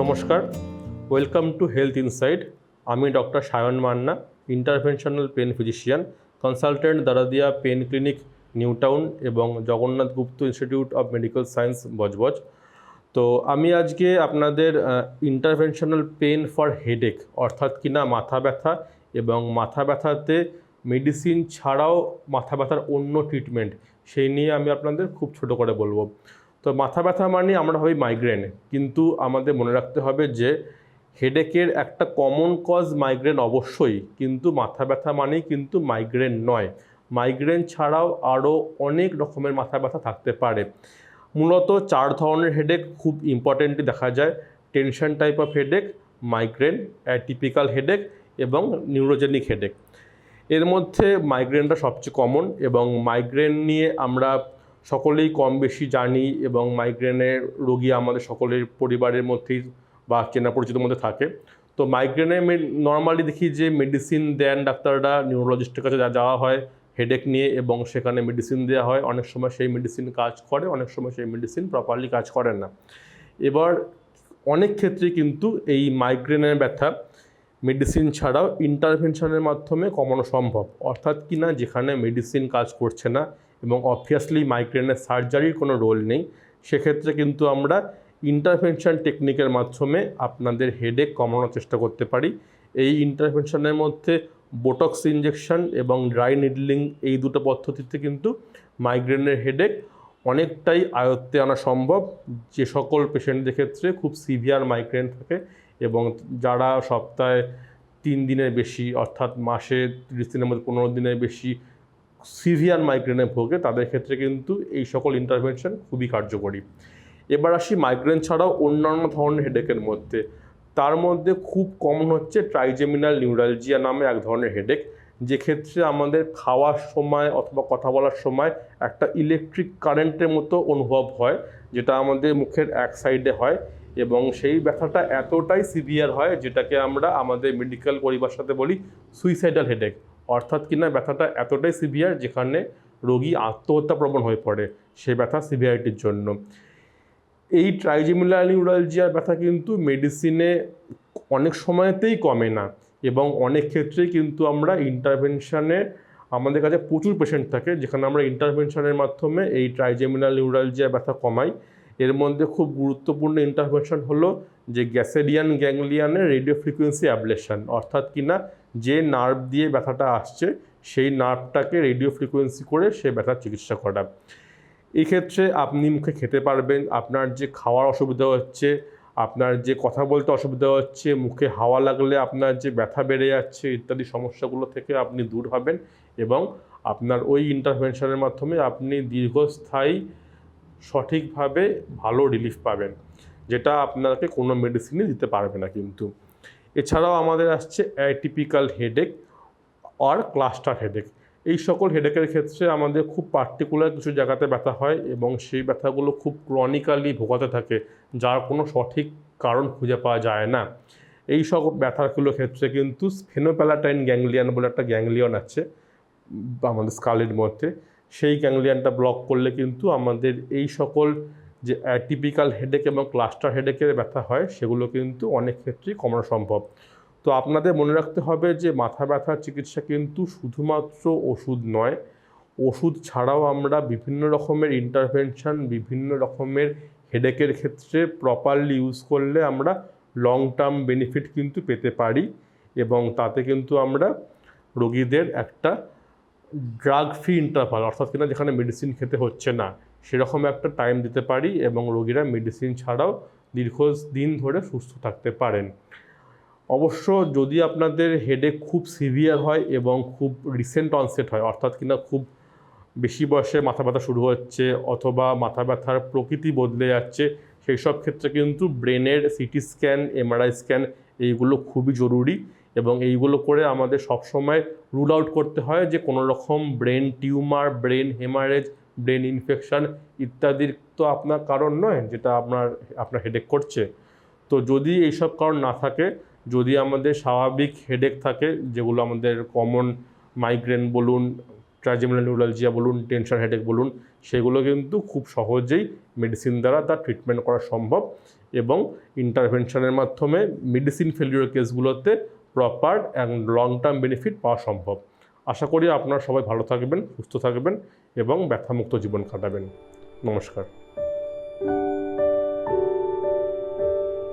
নমস্কার welcome to health inside আমি doctor Sayan Manna interventional pain physician consultant Daradia pain clinic new town এবং Jagannath Gupta institute of medical science Budge Budge. তো আমি আজকে আপনাদের ইন্টারভেনশনাল পেন ফর হেডেক অর্থাৎ কিনা মাথা ব্যথা এবং মাথা ব্যথাতে মেডিসিন ছাড়াও মাথা ব্যথার অন্য ট্রিটমেন্ট সেই নিয়ে আমি আপনাদের খুব ছোট করে বলব। তো মাথা ব্যথা মানে আমরা ভাবি মাইগ্রেন কিন্তু আমাদের মনে রাখতে হবে যে হেডেকের একটা কমন কজ মাইগ্রেন অবশ্যই, কিন্তু মাথা ব্যথা মানেই কিন্তু মাইগ্রেন নয়। মাইগ্রেন ছাড়াও আরও অনেক রকমের মাথা ব্যথা থাকতে পারে। মূলত চার ধরনের হেডেক খুব ইম্পর্টেন্টলি দেখা যায়। Tension type of headache migraine atypical headache এবং নিউরোজেনিক হেডেক এর মধ্যে মাইগ্রেনটা সবচেয়ে কমন এবং মাইগ্রেন নিয়ে আমরা সকলেই কম বেশি জানি এবং মাইগ্রেনের রোগী আমাদের সকলের পরিবারের মধ্যেই বা চেনা পরিচিতের মধ্যে থাকে। তো মাইগ্রেনে নর্মালি দেখি যে মেডিসিন দেন ডাক্তাররা নিউরোলজিস্টের কাছে যাওয়া হয় হেডেক নিয়ে এবং সেখানে মেডিসিন দেওয়া হয়। অনেক সময় সেই মেডিসিন কাজ করে, অনেক সময় সেই মেডিসিন প্রপারলি কাজ করে না। এবার অনেক ক্ষেত্রে কিন্তু এই মাইগ্রেনের ব্যথা মেডিসিন ছাড়াও ইন্টারভেনশনের মাধ্যমে কমানো সম্ভব। অর্থাৎ কি না যেখানে মেডিসিন কাজ করছে না এবং অবভিয়াসলি মাইগ্রেনের সার্জারির কোনো রোল নেই। সেক্ষেত্রে কিন্তু আমরা ইন্টারভেনশন টেকনিকের মাধ্যমে আপনাদের হেডেক কমানোর চেষ্টা করতে পারি। এই ইন্টারভেনশনের মধ্যে বোটক্স ইঞ্জেকশন এবং ড্রাই নিডলিং এই দুটো পদ্ধতিতে কিন্তু মাইগ্রেনের হেডেক অনেকটাই আয়ত্তে আনা সম্ভব। যে সকল পেশেন্টদের ক্ষেত্রে খুব সিভিয়ার মাইগ্রেন থাকে এবং যারা সপ্তাহে তিন দিনের বেশি অর্থাৎ মাসে তিরিশ দিনের মধ্যে পনেরো দিনের বেশি সিভিয়ার মাইগ্রেনে ভোগে, তাদের ক্ষেত্রে কিন্তু এই সকল ইন্টারভেনশন খুবই কার্যকরী। এবার আসি মাইগ্রেন ছাড়াও অন্যান্য ধরনের হেডেকের মধ্যে। তার মধ্যে খুব কমন হচ্ছে ট্রাইজেমিনাল নিউরালজিয়া নামে এক ধরনের হেডেক যে ক্ষেত্রে আমাদের খাওয়ার সময় অথবা কথা বলার সময় একটা ইলেকট্রিক কারেন্টের মতো অনুভব হয়, যেটা আমাদের মুখের এক সাইডে হয় এবং সেই ব্যথাটা এতটাই সিভিয়ার হয়, যেটাকে আমরা আমাদের মেডিকেল পরিভাষাতে বলি সুইসাইডাল হেডেক অর্থাৎ কিনা ব্যথাটা এতটাই সিভিয়ার যেখানে রোগী আত্মহত্যা প্রবণ হয়ে পড়ে সেই ব্যথা সিভিয়ারিটির জন্য। এই ট্রাইজেমিনাল নিউরালজিয়ার ব্যথা কিন্তু মেডিসিনে অনেক সময়তেই কমে না এবং অনেক ক্ষেত্রেই কিন্তু আমরা ইন্টারভেনশানে আমাদের কাছে প্রচুর পেশেন্ট থাকে যেখানে আমরা ইন্টারভেনশনের মাধ্যমে এই ট্রাইজেমিনাল নিউরালজিয়ার ব্যথা কমাই। এর মধ্যে খুব গুরুত্বপূর্ণ ইন্টারভেনশন হলো যে গ্যাসেডিয়ান গ্যাংলিয়ানের রেডিও ফ্রিকোয়েন্সি অ্যাবলেশন অর্থাৎ কিনা যে নার্ভ দিয়ে ব্যথাটা আসছে, সেই নার্ভটাকে রেডিও ফ্রিকোয়েন্সি করে সে ব্যথার চিকিৎসা করা এই ক্ষেত্রে আপনি মুখে খেতে পারবেন, আপনার যে খাওয়ার অসুবিধা হচ্ছে, আপনার যে কথা বলতে অসুবিধা হচ্ছে, মুখে হাওয়া লাগলে আপনার যে ব্যথা বেড়ে যাচ্ছে, ইত্যাদি সমস্যাগুলো থেকে আপনি দূর হবেন এবং আপনার ওই ইন্টারভেনশনের মাধ্যমে আপনি দীর্ঘস্থায়ী, সঠিকভাবে ভালো রিলিফ পাবেন, যেটা আপনাকে কোনো মেডিসিনই দিতে পারবে না কিন্তু। এছাড়াও আমাদের আসছে অ্যাটিপিক্যাল হেডেক আর ক্লাস্টার হেডেক এই সকল হেডেকের ক্ষেত্রে আমাদের খুব পার্টিকুলার কিছু জায়গাতে ব্যথা হয় এবং সেই ব্যথাগুলো খুব ক্রনিক্যালি ভোগাতে থাকে, যার কোনো সঠিক কারণ খুঁজে পাওয়া যায় না। এই সব ব্যথাগুলোর ক্ষেত্রে কিন্তু স্ফেনোপ্যালাটাইন গ্যাংলিয়ান বলে একটা গ্যাংলিয়ন আছে আমাদের স্কালের মধ্যে। সেই গ্যাংলিয়ানটা ব্লক করলে কিন্তু আমাদের এই সকল যে অ্যাটিপিক্যাল হেডেক এবং ক্লাস্টার হেডেকের ব্যথা হয়, সেগুলো কিন্তু অনেক ক্ষেত্রেই কমানো সম্ভব। তো আপনাদের মনে রাখতে হবে যে, মাথা ব্যথার চিকিৎসা কিন্তু শুধুমাত্র ওষুধ নয়, ওষুধ ছাড়াও আমরা বিভিন্ন রকমের ইন্টারভেনশন বিভিন্ন রকমের হেডেকের ক্ষেত্রে প্রপারলি ইউজ করলে আমরা লং টার্ম বেনিফিট কিন্তু পেতে পারি এবং তাতে কিন্তু আমরা রোগীদের একটা ড্রাগ ফ্রি ইন্টারভাল অর্থাৎ কিনা যেখানে মেডিসিন খেতে হচ্ছে না সেরকম একটা টাইম দিতে পারি এবং রোগীরা মেডিসিন ছাড়াও দীর্ঘ দিন ধরে সুস্থ থাকতে পারেন। অবশ্য যদি আপনাদের হেডেক খুব সিভিয়ার হয় এবং খুব রিসেন্ট অনসেট হয়, অর্থাৎ কিনা খুব বেশি বয়সে মাথা ব্যথা শুরু হচ্ছে অথবা মাথা ব্যথার প্রকৃতি বদলে যাচ্ছে, সেই সব ক্ষেত্রে কিন্তু ব্রেনের সিটি স্ক্যান এমআরআই স্ক্যান এইগুলো খুবই জরুরি এবং এইগুলো করে আমাদের সবসময় রুল আউট করতে হয় যে কোনো রকম brain tumour brain haemorrhage brain infection ইত্যাদির তো আপনার কারণ নয়, যেটা আপনার আপনার হেডেক করছে। তো যদি এইসব কারণ না থাকে, যদি আমাদের স্বাভাবিক হেডেক থাকে, যেগুলো আমাদের কমন মাইগ্রেন বলুন ট্রাইজেমিনাল নিউরালজিয়া বলুন টেনশন হেডেক বলুন, সেগুলো কিন্তু খুব সহজেই মেডিসিন দ্বারা তার ট্রিটমেন্ট করা সম্ভব এবং ইন্টারভেনশনের মাধ্যমে মেডিসিন ফেলিওর কেসগুলোতে proper and long term benefit পাওয়া সম্ভব। আশা করি আপনারা সবাই ভালো থাকবেন সুস্থ থাকবেন এবং ব্যথামুক্ত জীবন কাটাবেন। নমস্কার।